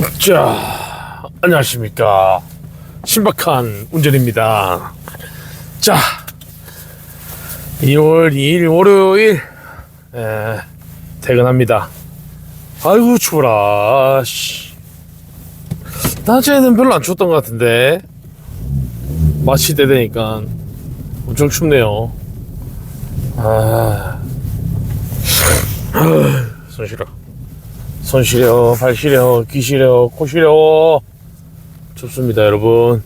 자, 안녕하십니까. 신박한 운전입니다. 자, 2월 2일 월요일, 에, 퇴근합니다. 아이고, 추워라, 씨. 낮에는 별로 안 추웠던 것 같은데, 마치 때 되니까 엄청 춥네요. 아, 손 시려. 손 시려, 발 시려, 귀 시려, 코 시려. 춥습니다, 여러분.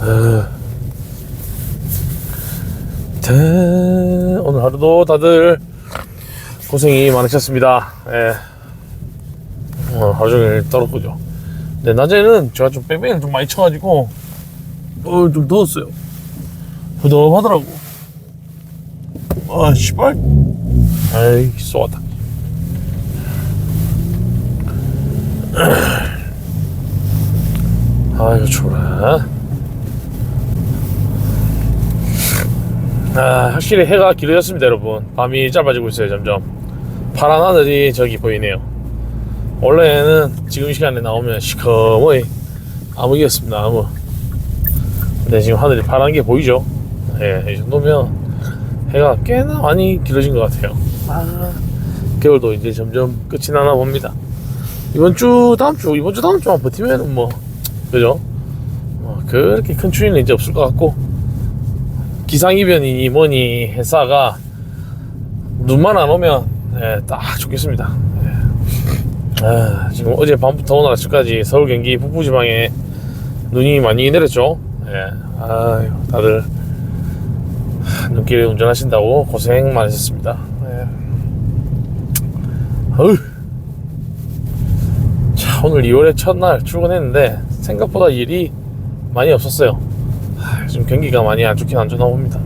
아. 대... 오늘 하루도 다들 고생이 많으셨습니다. 예. 어, 하루 종일 떨었군요. 네, 낮에는 제가 좀 뺑뺑이를 좀 많이 쳐가지고, 어, 좀 더웠어요. 부담하더라고. 아, 씨발. 아이, 쏘았다. 아이고, 추워라. 아, 확실히 해가 길어졌습니다, 여러분. 밤이 짧아지고 있어요, 점점. 파란 하늘이 저기 보이네요. 원래는 지금 시간에 나오면 시커머이 암흑이었습니다, 암흑. 근데 지금 하늘이 파란 게 보이죠? 예, 이 정도면 해가 꽤나 많이 길어진 것 같아요. 아, 겨울도 이제 점점 끝이 나나 봅니다. 이번 주, 다음 주, 이번 주, 다음 주만 버티면은 뭐, 그죠? 뭐, 그렇게 큰 추위는 이제 없을 것 같고, 기상이변이니 뭐니 회사가 눈만 안 오면, 예, 딱 좋겠습니다. 예. 아, 지금 어제 밤부터 오늘 아침까지 서울, 경기, 북부 지방에 눈이 많이 내렸죠. 예, 아유, 다들 눈길에 운전하신다고 고생 많으셨습니다. 예. 어휴. 자, 오늘 2월의 첫날 출근했는데 생각보다 일이 많이 없었어요. 아, 지금 경기가 많이 안 좋긴 안 좋나 봅니다.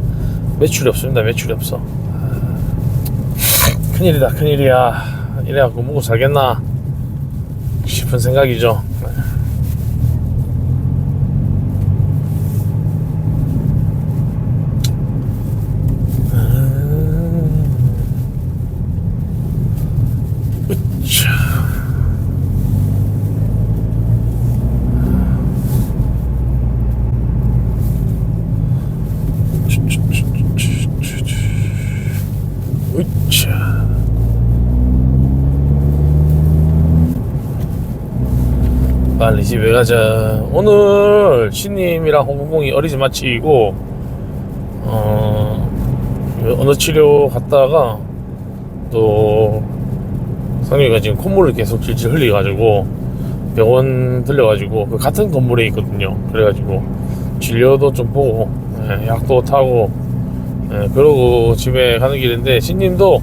매출이 없습니다. 매출이 없어. 아, 큰일이다, 큰일이야. 이래갖고 먹고 살겠나 싶은 생각이죠. 자. 으쌰. 빨리 집에 가자. 오늘 신님이랑 홍콩공이 어리지 마치고 어 언어 치료 갔다가 또 상유가 지금 콧물을 계속 질질 흘려가지고 병원 들려가지고 그 같은 건물에 있거든요. 그래가지고 진료도 좀 보고 예, 약도 타고 예, 그러고 집에 가는 길인데 신님도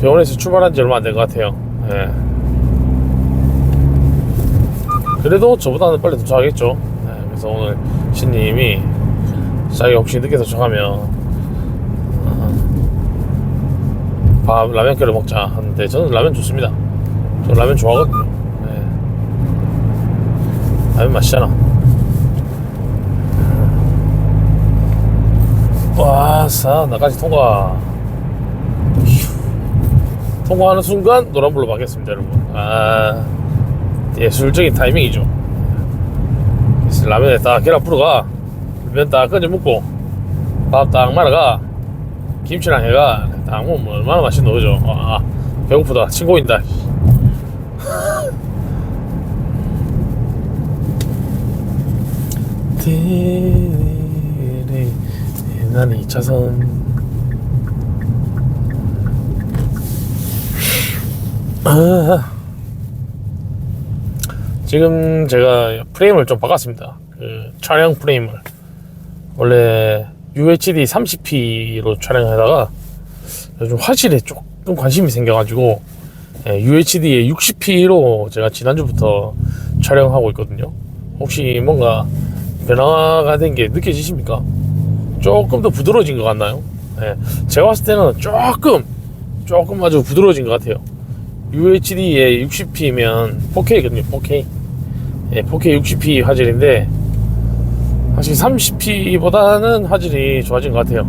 병원에서 출발한 지 얼마 안 된 것 같아요. 예. 그래도 저보다는 빨리 도착하겠죠. 예, 그래서 오늘 신님이 자기가 혹시 늦게 도착하면 어, 밥 라면 끓여 먹자 하는데 저는 라면 좋습니다. 저 라면 좋아하거든요. 네. 라면 맛있잖아. 와싸 나까지 통과. 휴. 통과하는 순간 노란불로 바뀌었습니다, 여러분. 아 예술적인 타이밍이죠. 라면에 딱 계란 풀어가 면딱 건져 먹고 밥 딱 말아가 김치랑 해가 딱 먹으면 얼마나 맛있노 그죠? 아, 배고프다 친구 인다 디리 나는 2차선 아, 지금 제가 프레임을 좀 바꿨습니다 그 촬영 프레임을 원래 UHD 30p로 촬영하다가 요즘 화질에 조금 관심이 생겨가지고 예, UHD에 60p로 제가 지난주부터 촬영하고 있거든요. 혹시 뭔가 변화가 된 게 느껴지십니까? 조금 더 부드러워진 것 같나요? 예, 제가 봤을 때는 조금 조금 아주 부드러워진 것 같아요. UHD에 60p면 4K거든요. 4K. 예, 4K 60p 화질인데 사실 30p보다는 화질이 좋아진 것 같아요.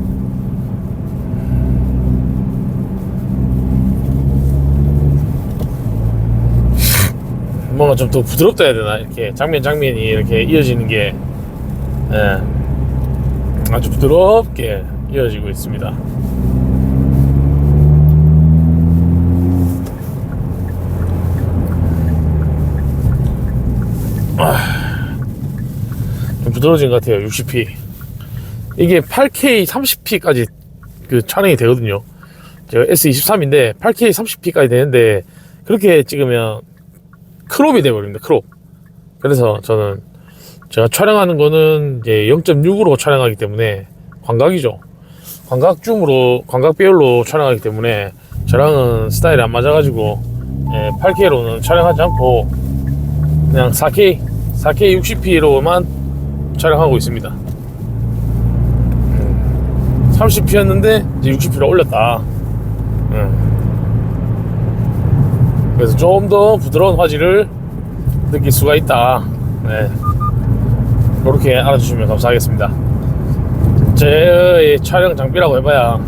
뭔가 좀 더 부드럽다 해야 되나? 이렇게 장면 장면이 이렇게 이어지는 게 예, 아주 부드럽게 이어지고 있습니다. 좀 부드러워진 것 같아요. 60p. 이게 8K 30p까지 그 촬영이 되거든요. 제가 S23인데 8K 30p까지 되는데 그렇게 찍으면 크롭이 돼버립니다. 크롭. 그래서 저는 제가 촬영하는 거는 이제 0.6으로 촬영하기 때문에 광각이죠. 광각 줌으로 광각 배열로 촬영하기 때문에 저랑은 스타일이 안 맞아가지고 8K로는 촬영하지 않고 그냥 4K 4K 60p로만 촬영하고 있습니다. 30p였는데 이제 60p로 올렸다. 음. 그래서 좀 더 부드러운 화질을 느낄 수가 있다. 네. 그렇게 알아주시면 감사하겠습니다. 제 촬영 장비라고 해봐야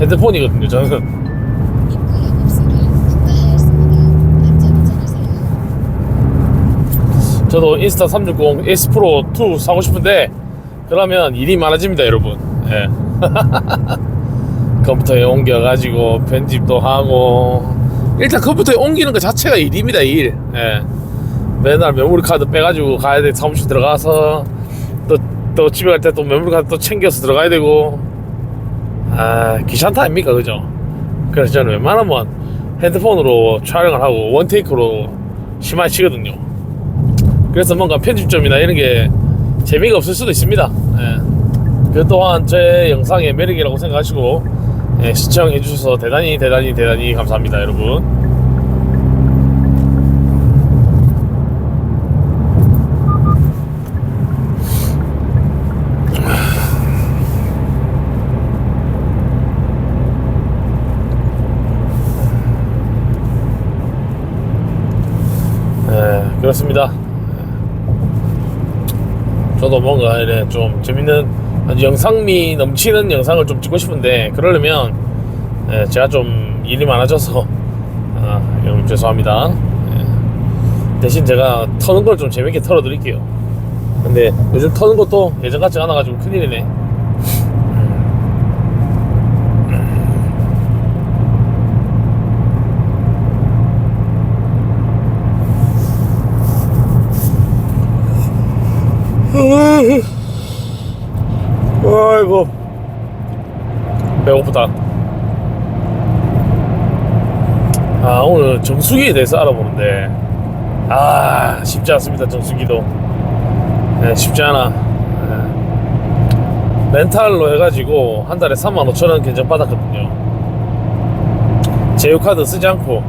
헤드폰이거든요. 저는 저도 인스타 360 S 프로 2 사고 싶은데 그러면 일이 많아집니다, 여러분. 예. 컴퓨터에 옮겨가지고 편집도 하고 일단 컴퓨터에 옮기는 것 자체가 일입니다, 일. 예. 맨날 메모리 카드 빼가지고 가야 돼 사무실 들어가서 또, 또 집에 갈 때 또 메모리 카드 또 챙겨서 들어가야 되고 아 귀찮다 아닙니까 그죠? 그래서 저는 웬만하면 핸드폰으로 촬영을 하고 원테이크로 심하게 치거든요. 그래서 뭔가 편집점이나 이런 게 재미가 없을 수도 있습니다. 예. 그 또한 제 영상의 매력이라고 생각하시고 예, 시청해 주셔서 대단히 대단히 대단히 감사합니다, 여러분. 예, 그렇습니다. 저도 뭔가 이래 좀 재밌는 영상미 넘치는 영상을 좀 찍고 싶은데 그러려면 예, 제가 좀 일이 많아져서 아, 여러분 죄송합니다. 예. 대신 제가 터는 걸 좀 재밌게 털어드릴게요. 근데 요즘 터는 것도 예전 같지 않아가지고 큰일이네. 아이고. 배고프다. 아 오늘 정수기에 대해서 알아보는데. 아 쉽지 않습니다 정수기도. 네, 쉽지 않아. 네. 렌탈로 해가지고 한 달에 35,000원 견적 받았거든요. 제휴카드 쓰지 않고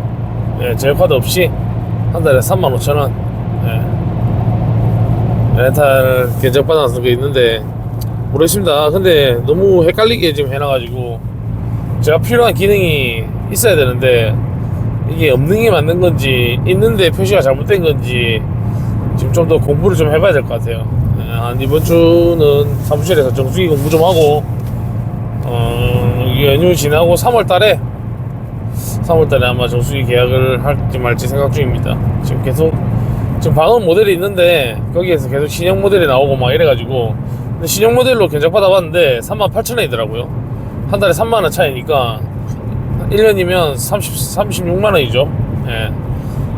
네, 제휴카드 없이 한 달에 35,000원. 네. 렌탈 견적 받아서 게 있는데 모르겠습니다. 근데 너무 헷갈리게 지금 해놔가지고 제가 필요한 기능이 있어야 되는데 이게 없는 게 맞는 건지 있는데 표시가 잘못된 건지 지금 좀 더 공부를 좀 해봐야 될 것 같아요. 예, 한 이번 주는 사무실에서 정수기 공부 좀 하고 어, 연휴 지나고 3월 달에 3월 달에 아마 정수기 계약을 할지 말지 생각 중입니다. 지금 계속 지금 방음 모델이 있는데 거기에서 계속 신형 모델이 나오고 막 이래가지고 신형 모델로 견적 받아봤는데 38,000원이더라고요. 한 달에 3만원 차이니까 1년이면 30, 36만원이죠. 예.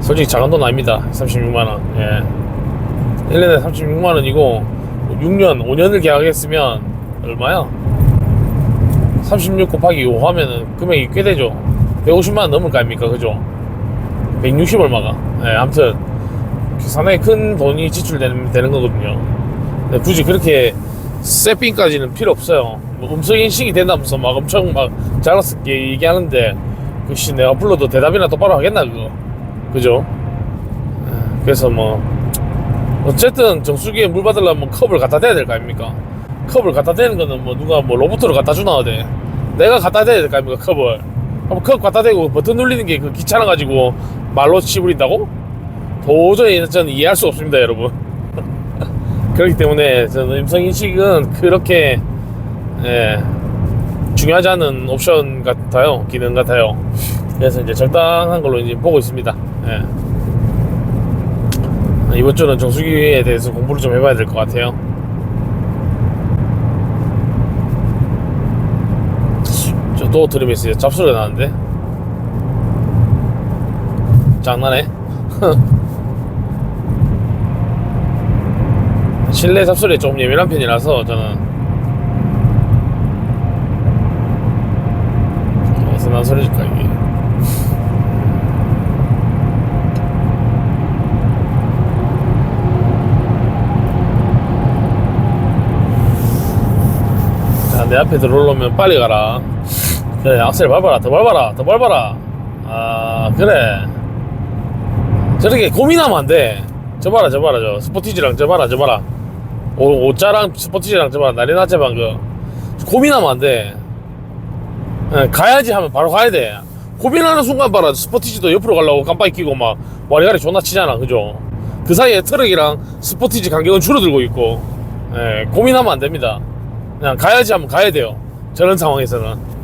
솔직히 작은 돈 아닙니다. 36만원. 예. 1년에 36만원이고 6년, 5년을 계약했으면 얼마야? 36 곱하기 5 하면은 금액이 꽤 되죠. 150만원 넘을 거 아닙니까? 그죠? 160 얼마가. 예, 아무튼 상당히 큰 돈이 지출되는 되는 거거든요. 굳이 그렇게 세핑까지는 필요 없어요. 뭐 음성 인식이 된다면서 막 엄청 막 자랑스럽게 얘기하는데 그씨 내가 불러도 대답이나 똑바로 하겠나 그거 그죠? 에, 그래서 뭐 어쨌든 정수기에 물 받으려면 컵을 갖다 대야 될 거 아닙니까? 컵을 갖다 대는 거는 뭐 누가 뭐 로봇으로 갖다 주나 돼. 내가 갖다 대야 될 거 아닙니까 컵을? 그럼 컵 갖다 대고 버튼 누르는 게 그 귀찮아 가지고 말로 치부린다고? 도저히 저는 이해할 수 없습니다 여러분. 그렇기 때문에 저는 음성 인식은 그렇게 예, 중요하지 않은 옵션 같아요 기능 같아요 그래서 이제 적당한 걸로 이제 보고 있습니다 예. 이번 주는 정수기에 대해서 공부를 좀 해봐야 될 것 같아요. 저또 들으면서 잡소리가 나는데 장난해? 실내 잡소리에 조금 예민한 편이라서 저는 어디서 난 소리일까 이게 자, 내 앞에 들어오려면 빨리 가라. 그래, 악셀 밟아라. 더 밟아라. 더 밟아라. 아, 그래. 저렇게 고민하면 안 돼. 저 봐라, 저 봐라, 저. 스포티지랑 저 봐라, 저 봐라. 오, 오짜랑 스포티지랑 저 봐라. 난리 났지, 방금. 고민하면 안 돼. 예, 가야지 하면 바로 가야 돼. 고민하는 순간 봐라. 스포티지도 옆으로 가려고 깜빡이 끼고 막 와리가리 존나 치잖아. 그죠? 그 사이에 트럭이랑 스포티지 간격은 줄어들고 있고. 예, 고민하면 안 됩니다. 그냥 가야지 하면 가야 돼요. 저런 상황에서는.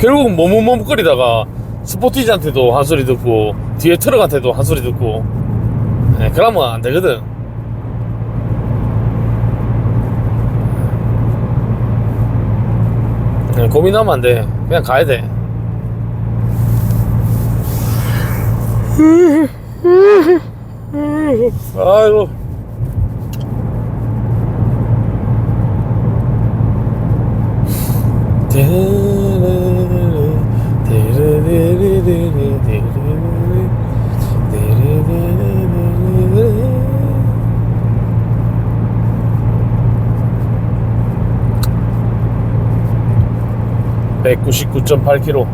결국 머뭇머뭇거리다가 스포티지한테도 한 소리 듣고 뒤에 트럭한테도 한 소리 듣고 예, 그러면 안 되거든. 예, 고민하면 안 돼. 그냥 가야 돼. 아이고. (199.8km)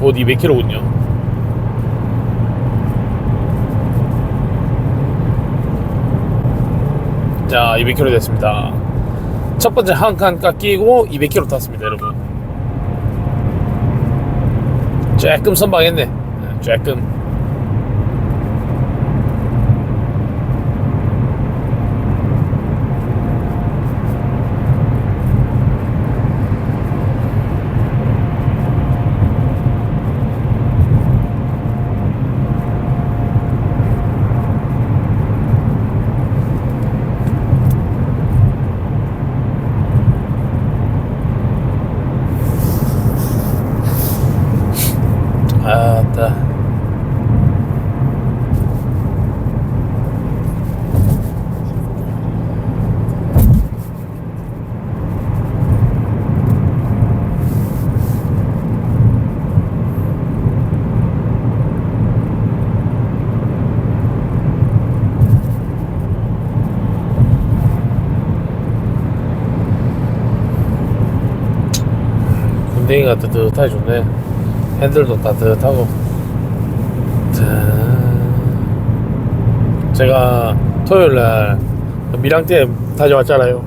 곧 200km군요. 자 200km 됐습니다. 첫 번째 한 칸 깎이고 200km 탔습니다 여러분. 조금 선방했네. 네, 조금 아따 군댕이가 뜨뜻하게 좋네. 핸들도 따뜻하고. 자, 제가 토요일날 밀양댐 다녀왔잖아요.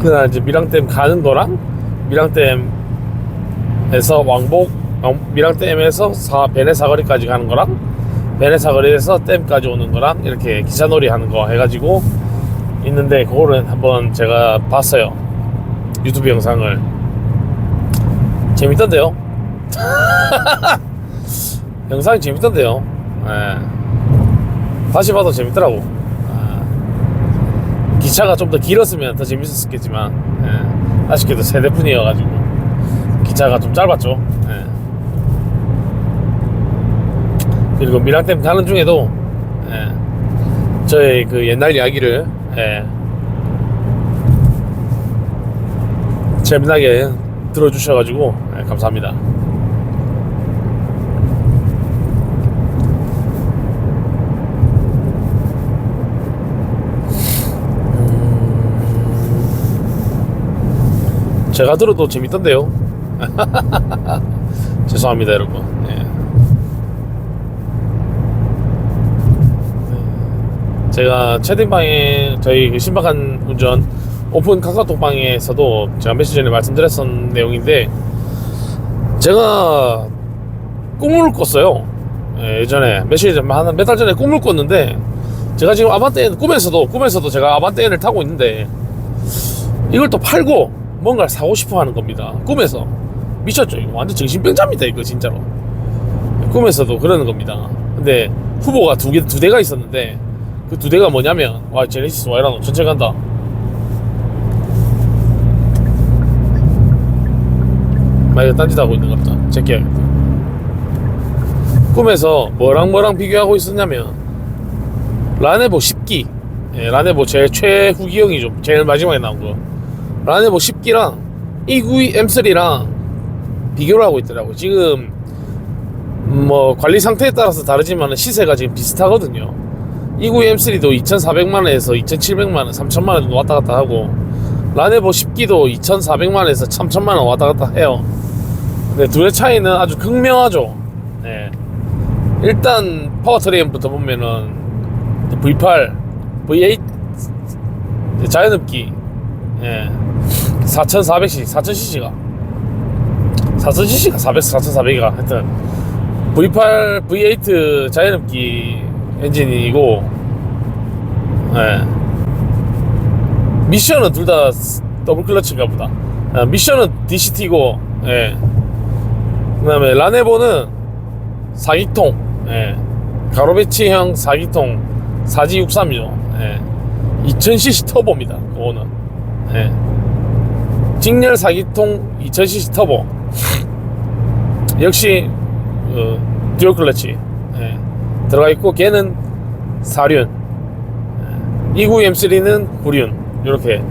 그날 이제 밀양댐 가는 거랑 밀양댐에서 왕복 왕- 밀양댐에서 사, 베네 사거리까지 가는 거랑 베네 사거리에서 댐까지 오는 거랑 이렇게 기차놀이 하는 거 해가지고 있는데 그거를 한번 제가 봤어요 유튜브 영상을 재밌던데요? 영상이 재밌던데요? 예. 다시 봐도 재밌더라고. 아, 기차가 좀 더 길었으면 더 재밌었겠지만, 예. 아쉽게도 세대뿐이어가지고, 기차가 좀 짧았죠. 예. 그리고 미랑댐 가는 중에도, 예. 저의 그 옛날 이야기를, 예. 재미나게 들어주셔가지고 네, 감사합니다. 음, 제가 들어도 재밌던데요. 죄송합니다, 여러분. 네. 네. 제가 채팅방에 저희 그 신박한 운전 오픈 카카오톡방에서도 제가 며칠 전에 말씀드렸던 내용인데 제가 꿈을 꿨어요. 예, 예전에 며칠 전, 한몇 달 전에 꿈을 꿨는데 제가 지금 아반떼 꿈에서도 꿈에서도 제가 아반떼를 타고 있는데 이걸 또 팔고 뭔가를 사고 싶어 하는 겁니다. 꿈에서. 미쳤죠. 이거 완전 정신병자입니다 이거 진짜로. 꿈에서도 그러는 겁니다. 근데 후보가 두 개, 두 대가 있었는데 그 두 대가 뭐냐면 와 제네시스 와이라노 전체 간다. 막 이거 딴짓하고 있는 것 같다. 제끼야겠다. 꿈에서 뭐랑 뭐랑 비교하고 있었냐면 라네보 10기 예, 라네보 제일 최후기형이죠. 제일 마지막에 나온 거. 라네보 10기랑 E92 M3랑 비교를 하고 있더라고. 지금 뭐 관리 상태에 따라서 다르지만 시세가 지금 비슷하거든요. E92 M3도 2,400만 원에서 2,700만 원, 3,000만 원 정도 왔다 갔다 하고 라네보 10기도 2,400만 원에서 3,000만 원 왔다 갔다 해요. 근데 둘의 차이는 아주 극명하죠. 네. 일단 파워트레인부터 보면은 V8, V8 자연흡기 예. 4400cc, 4000cc가 4000cc가 400, 4400이가 하여튼 V8, V8 자연흡기 엔진이고 예. 미션은 둘 다 더블 클러치인가 보다 아, 미션은 DCT고 예. 그 다음에 라네보는 4기통 예. 가로배치형 4기통 4G63이죠 예. 2000cc 터보입니다 그거는 예. 직렬 4기통 2000cc 터보 역시 어, 듀얼 클러치 예. 들어가 있고 걔는 사륜 예. 29 M3는 구륜 이렇게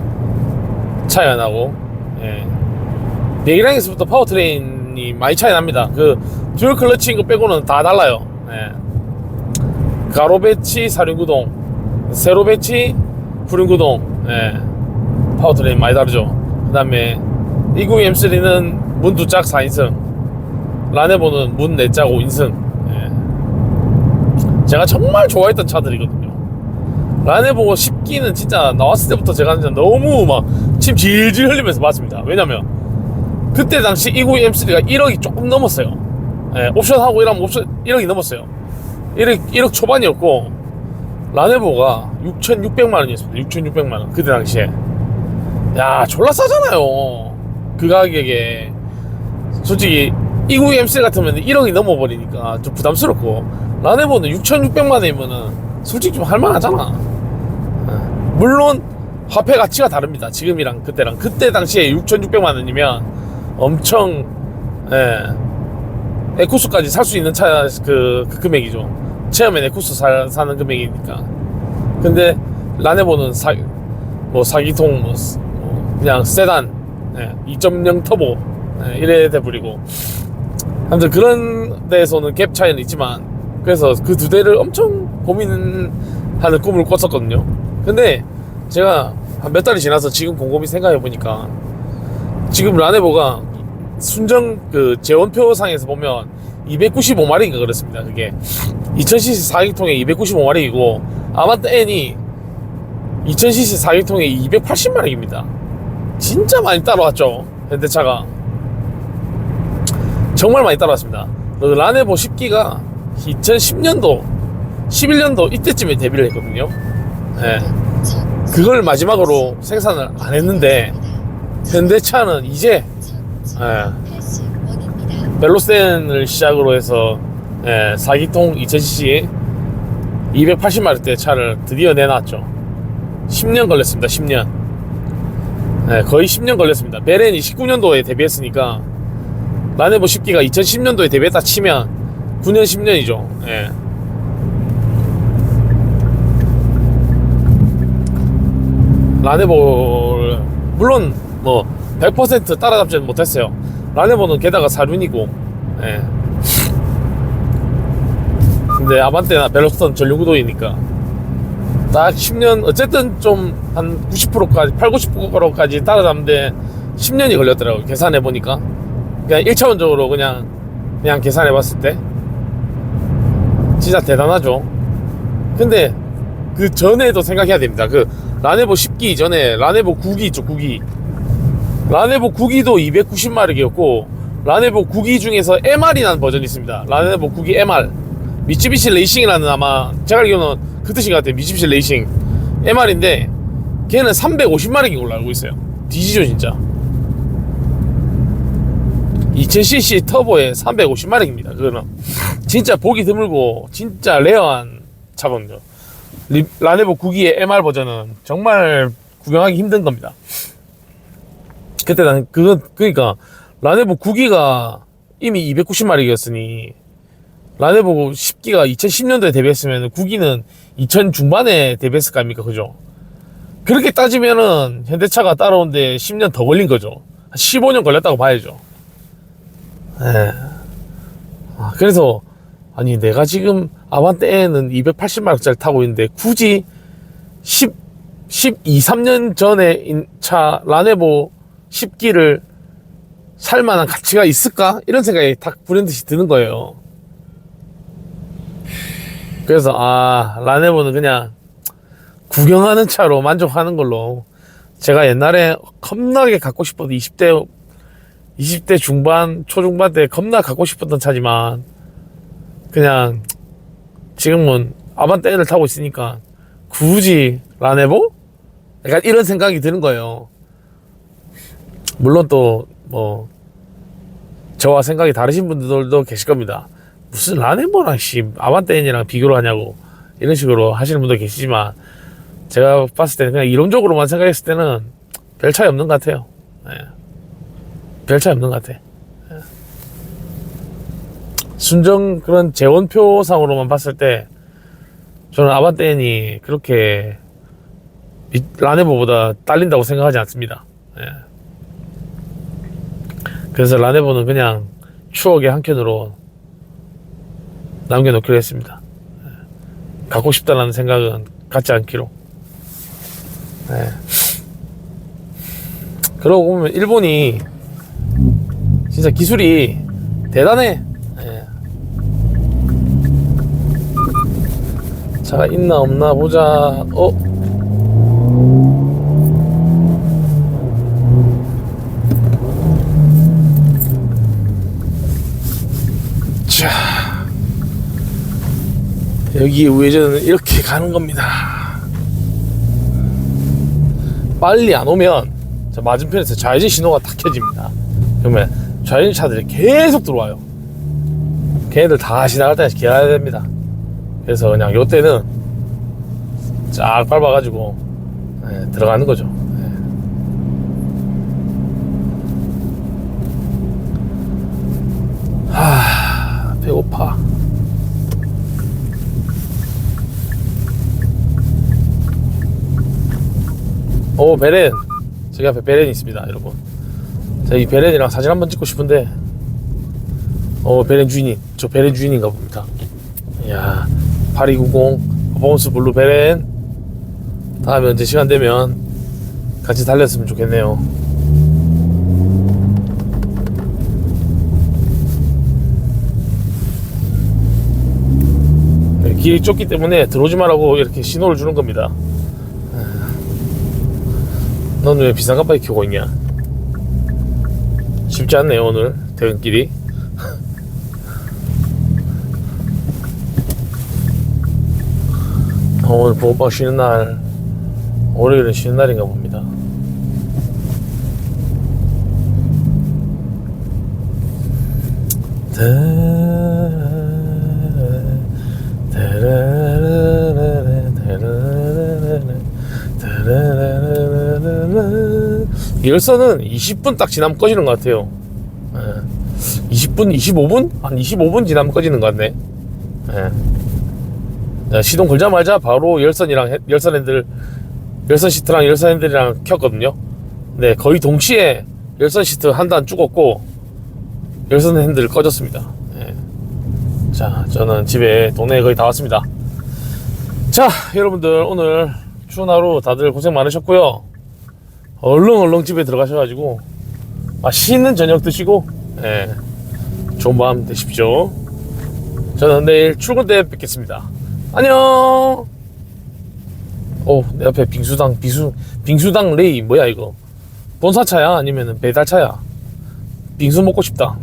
차이가 나고 예. 배기량에서부터 파워트레인 이 많이 차이 납니다 그 듀얼 클러치인 거 빼고는 다 달라요 예. 가로 배치 사륜 구동 세로 배치 후륜 구동 예. 파워트레인 많이 다르죠 그 다음에 29 M3는 문 두 짝 4인승 라네보는 문 4짝 5인승 예. 제가 정말 좋아했던 차들이거든요 라네보 10기는 진짜 나왔을 때부터 제가 진짜 너무 막 침 질질 흘리면서 봤습니다 왜냐면 그때 당시 29 M3가 1억이 조금 넘었어요. 예, 옵션하고 이러면 옵션 1억이 넘었어요. 1억, 1억 초반이었고 라네보가 6,600만 원이었습니다. 6,600만 원 그때 당시에. 야 졸라 싸잖아요. 그 가격에. 솔직히 29 MC 같으면 1억이 넘어버리니까 좀 부담스럽고 라네보는 6,600만 원이면은 솔직히 좀 할만하잖아. 어. 물론 화폐 가치가 다릅니다. 지금이랑 그때랑. 그때 당시에 6,600만 원이면 엄청 예, 에쿠스까지 살 수 있는 차 그, 그 금액이죠. 체험엔 에쿠스 사, 사는 금액이니까. 근데 라네보는 사, 뭐 사기통 뭐, 스- 뭐 그냥 세단 예, 2.0 터보 예, 이래 돼버리고. 아무튼 그런 데에서는 갭 차이는 있지만 그래서 그 두 대를 엄청 고민하는 꿈을 꿨었거든요. 근데 제가 한 몇 달이 지나서 지금 곰곰이 생각해 보니까 지금 라네보가 순정 그 재원표상에서 보면 295마리인가 그렇습니다 그게 2000cc 4기통에 295마리이고 아마타 N이 2000cc 4기통에 280마력입니다. 진짜 많이 따라왔죠. 현대차가. 정말 많이 따라왔습니다. 그 라네보 10기가 2010년도, 11년도 이때쯤에 데뷔를 했거든요. 예. 그걸 마지막으로 생산을 안 했는데, 현대차는 이제, 예. 80원입니다. 벨로센을 시작으로 해서 예, 4기통 2000cc 280마력대 차를 드디어 내놨죠. 10년 걸렸습니다. 10년. 예, 거의 10년 걸렸습니다. 베렌이 19년도에 데뷔했으니까 라네보 10기가 2010년도에 데뷔했다 치면 9년 10년이죠. 예. 라네보를 물론 뭐 100% 따라잡지는 못했어요. 라네보는 게다가 사륜이고, 예. 근데 아반떼나 벨로스턴 전류구도이니까 딱 10년 어쨌든 좀 한 90%까지 8, 90%까지 따라잡는데 10년이 걸렸더라고요. 계산해 보니까 그냥 1차원적으로 그냥 그냥 계산해 봤을 때 진짜 대단하죠. 근데 그 전에도 생각해야 됩니다. 그 라네보 10기 이전에 라네보 9기 있죠, 9기. 라네보 9기도 290마력이었고 라네보 9기 중에서 MR이라는 버전이 있습니다. 라네보 9기 MR 미츠비시 레이싱이라는 아마 제가 알기로는 그 뜻인 것 같아요. 미츠비시 레이싱 MR인데 걔는 350마력인 걸로 알고 있어요. 뒤지죠 진짜. 2000cc 터보에 350마력입니다. 그거는 진짜 보기 드물고 진짜 레어한 차거든요. 리- 라네보 9기의 MR 버전은 정말 구경하기 힘든 겁니다. 그때 난 그거 그러니까 라네보 9기가 이미 290마력이었으니 라네보 10기가 2010년도에 데뷔했으면 9기는 2000 중반에 데뷔했을 거 아닙니까? 그죠? 그렇게 따지면은 현대차가 따라오는데 10년 더 걸린 거죠. 한 15년 걸렸다고 봐야죠. 예. 아, 그래서 아니 내가 지금 아반떼에는 280마력짜리 타고 있는데 굳이 10, 12, 3년 전에 인- 차 라네보 10기를 살 만한 가치가 있을까? 이런 생각이 딱 불현듯이 드는 거예요. 그래서 아 라네보는 그냥 구경하는 차로 만족하는 걸로 제가 옛날에 겁나게 갖고 싶어도 20대 20대 중반 초중반 때 겁나 갖고 싶었던 차지만 그냥 지금은 아반떼를 타고 있으니까 굳이 라네보? 약간 이런 생각이 드는 거예요. 물론 또 뭐 저와 생각이 다르신 분들도 계실 겁니다. 무슨 라네보랑 씨 아반떼인이랑 비교를 하냐고 이런 식으로 하시는 분도 계시지만 제가 봤을 때는 그냥 이론적으로만 생각했을 때는 별 차이 없는 것 같아요. 예. 별 차이 없는 것 같아. 예. 순정 그런 재원표상으로만 봤을 때 저는 아반떼인이 그렇게 이- 라네보보다 딸린다고 생각하지 않습니다. 예. 그래서 라네보는 그냥 추억의 한 켠으로 남겨놓기로 했습니다. 예. 갖고 싶다는 생각은 갖지 않기로. 예. 그러고 보면 일본이 진짜 기술이 대단해. 예. 차가 있나 없나 보자. 어? 자. 여기 우회전은 이렇게 가는 겁니다. 빨리 안 오면 저 맞은편에서 좌회전 신호가 탁 켜집니다. 그러면 좌회전 차들이 계속 들어와요. 걔네들 다 지나갈 때까지 기다려야 됩니다. 그래서 그냥 요 때는 쫙 밟아가지고 예, 들어가는 거죠. 예. 하, 배고파. 오, 베렌. 저기 앞에 베렌이 있습니다, 여러분. 자, 이 베렌이랑 사진 한번 찍고 싶은데, 어, 베렌 주인이, 저 베렌 주인인가 봅니다. 이야, 8290, 퍼포먼스 블루 베렌. 다음에 언제 시간 되면 같이 달렸으면 좋겠네요. 네, 길이 좁기 때문에 들어오지 말라고 이렇게 신호를 주는 겁니다. 넌 왜 비싼 깜빡이 켜고 있냐? 쉽지 않네요 오늘 퇴근길이 어, 오늘 보호박 쉬는 날 월요일은 쉬는 날인가 봅니다 열선은 20분 딱 지나면 꺼지는 것 같아요. 예. 20분, 25분? 한 25분 지나면 꺼지는 것 같네. 예. 자, 시동 걸자마자 바로 열선이랑 헤- 열선 핸들, 열선 시트랑 열선 핸들이랑 켰거든요. 네, 거의 동시에 열선 시트 한 단 죽었고, 열선 핸들 꺼졌습니다. 예. 자, 저는 집에 동네에 거의 다 왔습니다. 자, 여러분들 오늘 추운 하루 다들 고생 많으셨고요. 얼렁 얼렁 집에 들어가셔가지고 맛있는 저녁 드시고 예, 좋은 밤 되십시오. 저는 내일 출근 때 뵙겠습니다. 안녕. 오, 내 앞에 빙수당 비수 빙수당 레이 뭐야 이거? 본사차야 아니면 배달차야? 빙수 먹고 싶다.